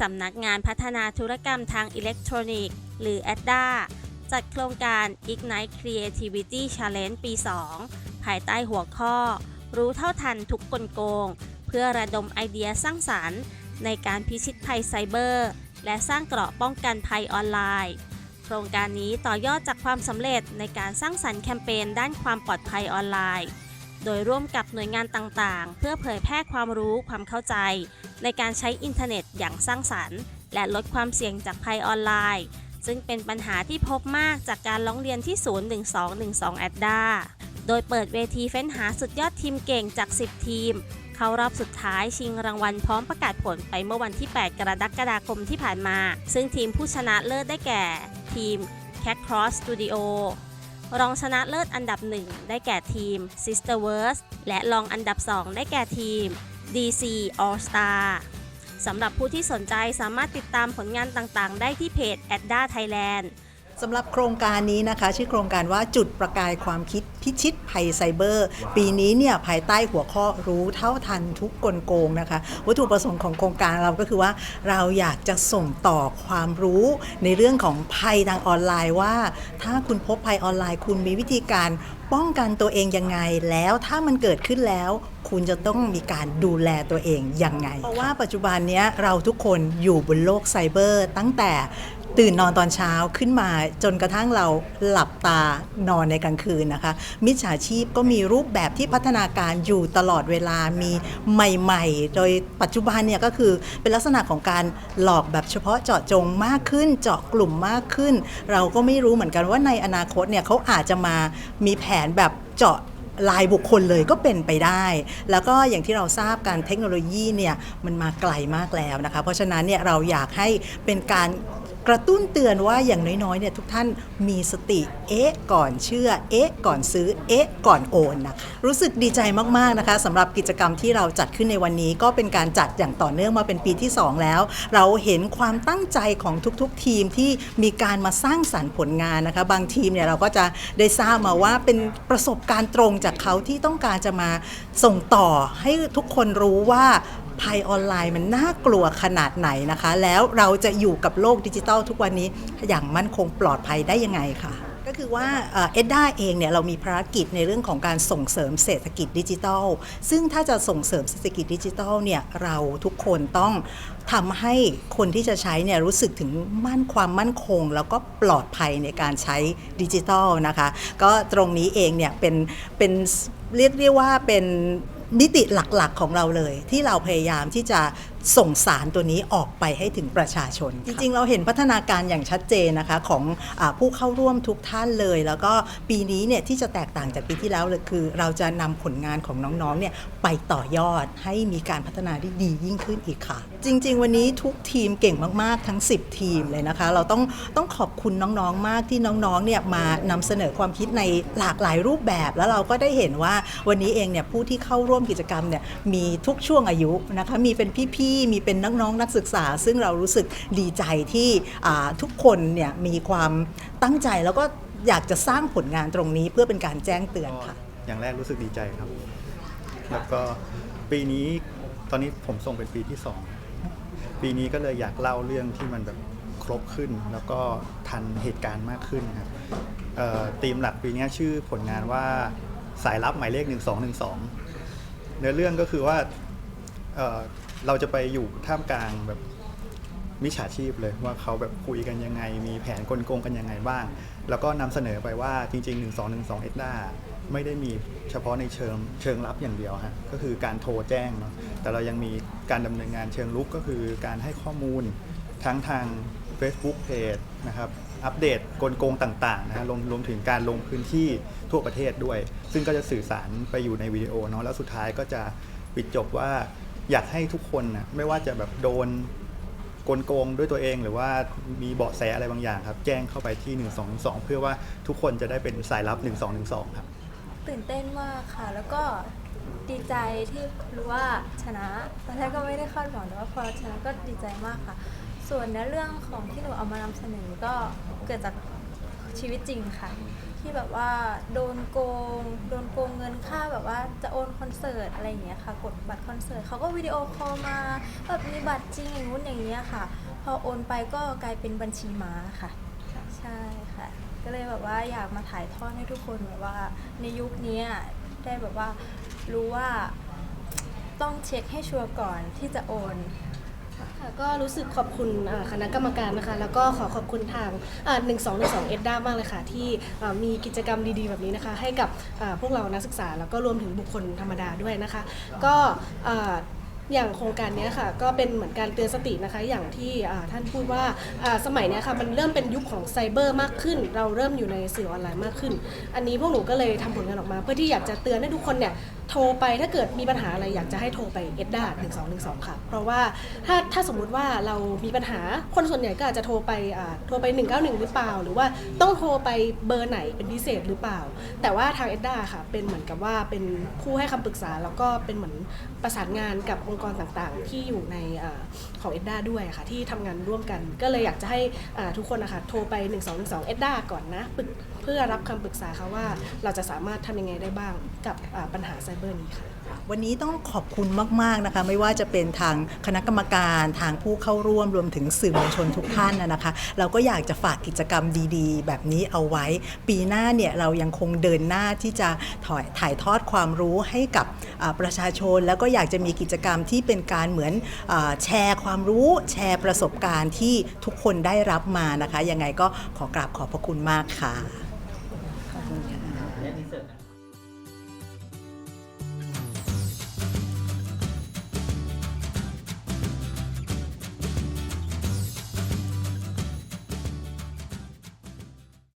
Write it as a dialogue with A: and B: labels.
A: สำนักงานพัฒนาธุรกรรมทางอิเล็กทรอนิกส์ หรือ ADDA จัดโครงการ Ignite Creativity Challenge ปี 2 ภายใต้หัวข้อ รู้เท่าทันทุกกลโกง เพื่อระดมไอเดียสร้างสรรค์ ในการพิชิตภัยไซเบอร์ และสร้างเกราะป้องกันภัยออนไลน์ โครงการนี้ต่อยอดจากความสำเร็จในการสร้างสรรค์แคมเปญด้านความปลอดภัยออนไลน์ โดยร่วมกับหน่วยงานต่างๆ เพื่อเผยแพร่ความรู้ความเข้าใจ ในการใช้อินเทอร์เน็ตอย่างสร้างสรรค์ และลดความเสี่ยงจากภัยออนไลน์ ซึ่งเป็นปัญหาที่พบมากจากการร้องเรียนที่ 01212แอดดาโดยเปิดเวทีเฟ้นหาสุดยอดทีมเก่งจาก 10 ทีม เข้ารอบสุดท้ายชิงรางวัลพร้อมประกาศผลไปเมื่อวันที่ 8 กรกฎาคมที่ผ่านมา ซึ่งทีมผู้ชนะเลิศได้แก่ ทีม Cat Cross Studio รองชนะเลิศอันดับ 1 ได้แก่ทีม Sisterverse และรองอันดับ 2 ได้แก่ทีม DC All Star สำหรับผู้ที่สนใจสามารถติดตามผลงานต่างๆ ได้ที่เพจ Adda Thailand
B: สำหรับโครงการนี้นะคะ ชื่อโครงการว่าจุดประกายความคิดพิชิตภัยไซเบอร์ ปีนี้เนี่ยภายใต้หัวข้อรู้เท่าทันทุกกลโกงนะคะ วัตถุประสงค์ของโครงการเราก็คือว่า เราอยากจะส่งต่อความรู้ในเรื่องของภัยทางออนไลน์ว่า ถ้าคุณพบภัยออนไลน์ คุณมีวิธีการป้องกันตัวเองยังไงแล้วถ้ามันเกิดขึ้นแล้วคุณจะต้องมีการดูแลตัวเองยังไง เพราะว่าปัจจุบันเนี้ยเราทุกคนอยู่บนโลกไซเบอร์ ตั้งแต่ตื่นนอนตอนเช้าขึ้นมาจนกระทั่งเราหลับตานอนในกลางคืนนะคะ มิจฉาชีพก็มีรูปแบบที่พัฒนาการอยู่ตลอดเวลามีใหม่ ๆ โดยปัจจุบันเนี่ยก็คือเป็นลักษณะของการหลอกแบบเฉพาะเจาะจงมากขึ้น เจาะกลุ่มมากขึ้น เราก็ไม่รู้เหมือนกันว่าในอนาคตเนี่ยเขาอาจจะมามีแผนแบบเจาะ ลายบุคคลเลยก็เป็นไปได้ แล้วก็อย่างที่เราทราบการเทคโนโลยีเนี่ยมันมาไกลมากแล้วนะคะ เพราะฉะนั้นเนี่ยเราอยากให้เป็นการ กระตุ้นเตือนว่าอย่างน้อยๆเนี่ยทุกท่านมีสติ เอ๊ะ ก่อนเชื่อ เอ๊ะ ก่อนซื้อ เอ๊ะ ก่อนโอนนะรู้สึกดีใจมากๆนะคะสำหรับกิจกรรมที่เราจัดขึ้นในวันนี้ ก็เป็นการจัดอย่างต่อเนื่องมาเป็นปีที่ 2 แล้ว เราเห็นความตั้งใจของทุกๆ ทีมที่มีการมาสร้างสรรค์ผลงานนะคะ บางทีมเนี่ยเราก็จะได้ทราบมาว่าเป็นประสบการณ์ตรงจากเขาที่ต้องการจะมาส่งต่อให้ทุกคนรู้ว่า ภัยออนไลน์มันน่ากลัวขนาดไหนนะคะ แล้วเราจะอยู่กับโลกดิจิทัลทุกวันนี้อย่างมั่นคงปลอดภัยได้ยังไงค่ะก็คือว่าเอ็ดด้าเองเนี่ยเรามีภารกิจในเรื่องของการส่งเสริมเศรษฐกิจดิจิทัล ซึ่งถ้าจะส่งเสริมเศรษฐกิจดิจิทัลเนี่ยเราทุกคนต้องทำให้คนที่จะใช้เนี่ยรู้สึกถึงมั่นความมั่นคง แล้วก็ปลอดภัยในการใช้ดิจิทัลนะคะ ก็ตรงนี้เองเนี่ยเป็นเป็นเรียกเรียกว่าเป็น มิติหลักๆของเราเลย ที่เราพยายามที่จะส่งสารตัวนี้ออกไปให้ถึงประชาชน จริง ๆ เราเห็นพัฒนาการอย่างชัดเจนนะคะ ของอาผู้เข้าร่วมทุกท่านเลย แล้วก็ปีนี้เนี่ยที่จะแตกต่างจากปีที่แล้วเลยคือ เราจะนำผลงานของน้องๆเนี่ยไปต่อยอดให้มีการพัฒนาที่ดียิ่งขึ้นอีกค่ะ จริง ๆ วันนี้ทุกทีมเก่งมากๆทั้ง 10 ทีมเลยนะคะ เราต้องต้องขอบคุณน้องๆมากที่น้องๆเนี่ยมานำเสนอความคิดในหลากหลายรูปแบบ แล้วเราก็ได้เห็นว่าวันนี้เองเนี่ยผู้ที่เข้าร่วมกิจกรรมเนี่ยมีทุกช่วงอายุนะคะมีเป็นพี่ๆมีเป็นน้องๆนักศึกษา ซึ่งเรารู้สึกดีใจที่ทุกคนเนี่ยมีความตั้งใจแล้วก็อยากจะสร้างผลงานตรงนี้เพื่อเป็นการแจ้งเตือนค่ะ
C: อย่างแรกรู้สึกดีใจครับ แล้วก็ปีนี้ตอนนี้ผมส่งเป็นปีที่สองปีนี้ก็เลยอยากเล่าเรื่องที่มันแบบครบขึ้น แล้วก็ทันเหตุการณ์มากขึ้นครับธีมหลักปีนี้ชื่อผลงานว่าสายลับหมายเลข 1212เนื้อเรื่องก็คือว่า เราจะไปอยู่ท่ามกลางแบบมิจฉาชีพเลยว่าเขาแบบคุยกันยังไง มีแผนกลโกงกันยังไงบ้าง แล้วก็นำเสนอไปว่าจริง ๆ 1212เอ็ดด้าไม่ได้มีเฉพาะในเชิงเชิงลับอย่างเดียวฮะก็คือการโทรแจ้งเนาะแต่เรายังมีการดำเนินงานเชิงลุกก็คือการให้ข้อมูลทั้งทาง Facebook Page นะครับอัปเดตกลโกงต่างๆนะฮะรวมรวมถึงการลงพื้นที่ทั่วประเทศด้วย ซึ่งก็จะสื่อสารไปอยู่ในวิดีโอเนาะแล้วสุดท้ายก็จะปิดจบว่า อยากให้ทุกคนนะไม่ว่าจะแบบโดนกลโกงด้วยตัวเอง หรือว่ามีเบาะแสอะไรบางอย่างครับ แจ้งเข้าไปที่ 1 2 2 เพื่อว่าทุกคนจะได้เป็นสายลับ 1 2 1 2 ครับ
D: ตื่นเต้นมากค่ะ แล้วก็ดีใจที่รู้ว่าชนะตอนแรกก็ไม่ได้คาดหวังแต่ว่าพอชนะก็ดีใจมากค่ะ ส่วนในเรื่องของที่หนูเอามานำเสนอก็เกิดจากชีวิตจริงค่ะ ที่แบบว่าโดนโกง โดนโกงเงินค่าแบบว่าจะโอนคอนเสิร์ตอะไรอย่างเงี้ยค่ะ กดบัตรคอนเสิร์ตเขาก็วิดีโอคอลมาแบบมีบัตรจริงอย่างนู้นอย่างเงี้ยค่ะ พอโอนไปก็กลายเป็นบัญชีม้าค่ะ ใช่ค่ะ ก็เลยแบบว่าอยากมาถ่ายทอดให้ทุกคนแบบว่าในยุคนี้ได้แบบว่ารู้ว่าต้องเช็คให้ชัวร์ก่อนที่จะโอน
E: ค่ะก็รู้สึกขอบคุณอ่าคณะกรรมการนะคะ แล้วก็ขอขอบคุณทางหนึ่งสองหนึ่งสองเอ็ดด้ามากเลยค่ะ ที่อ่ามีกิจกรรมดีๆแบบนี้นะคะ ให้กับอ่าพวกเรานักศึกษา แล้วก็รวมถึงบุคคลธรรมดาด้วยนะคะ ก็อ่าอย่างโครงการเนี้ยค่ะ ก็เป็นเหมือนการเตือนสตินะคะ อย่างที่อ่าท่านพูดว่าอ่าสมัยเนี้ยค่ะ มันเริ่มเป็นยุคของไซเบอร์มากขึ้น เราเริ่มอยู่ในสื่อออนไลน์มากขึ้น อันนี้พวกหนูก็เลยทำผลงานออกมา เพื่อที่อยากจะเตือนให้ทุกคนเนี่ย โทรไปถ้าเกิดมีปัญหาอะไรอยากจะให้โทรไปเอ็ดด้าหนึ่งสองหนึ่งสองค่ะ เพราะว่าถ้าถ้าสมมุติว่าเรามีปัญหาคนส่วนใหญ่ก็อาจจะโทรไปอ่าโทรไป 191 หรือเปล่า หรือว่าต้องโทรไปเบอร์ไหนเป็นพิเศษหรือเปล่า แต่ว่าทางเอ็ดด้าค่ะ เป็นเหมือนกับว่าเป็นผู้ให้คำปรึกษา แล้วก็เป็นเหมือนประสานงานกับองค์กรต่างๆ ที่อยู่ในอาของเอ็ดด้าด้วยค่ะ ที่ทำงานร่วมกัน ก็เลยอยากจะให้อ่าทุกคนนะคะโทรไป 1212เอ็ดด้าก่อนนะปรึกเพื่อรับคำปรึกษาค่ะว่าเราจะสามารถทำยังไงได้บ้างกับอ่าปัญหาไซเบอร์นี้ค่ะ
B: วันนี้ต้องขอบคุณมาก ๆ นะคะ ไม่ว่าจะเป็นทางคณะกรรมการทางผู้เข้าร่วมรวมถึงสื่อมวลชนทุกท่านนะคะ เราก็อยากจะฝากกิจกรรมดี ๆ แบบนี้เอาไว้ ปีหน้าเนี่ยเรายังคงเดินหน้าที่จะถ่ายถ่ายทอดความรู้ให้กับประชาชน แล้วก็อยากจะมีกิจกรรมที่เป็นการเหมือนอแชร์ความรู้แชร์ประสบการณ์ที่ทุกคนได้รับมานะคะยังไงก็ขอกราบขอบพระคุณมากค่ะขอบคุณค่ะ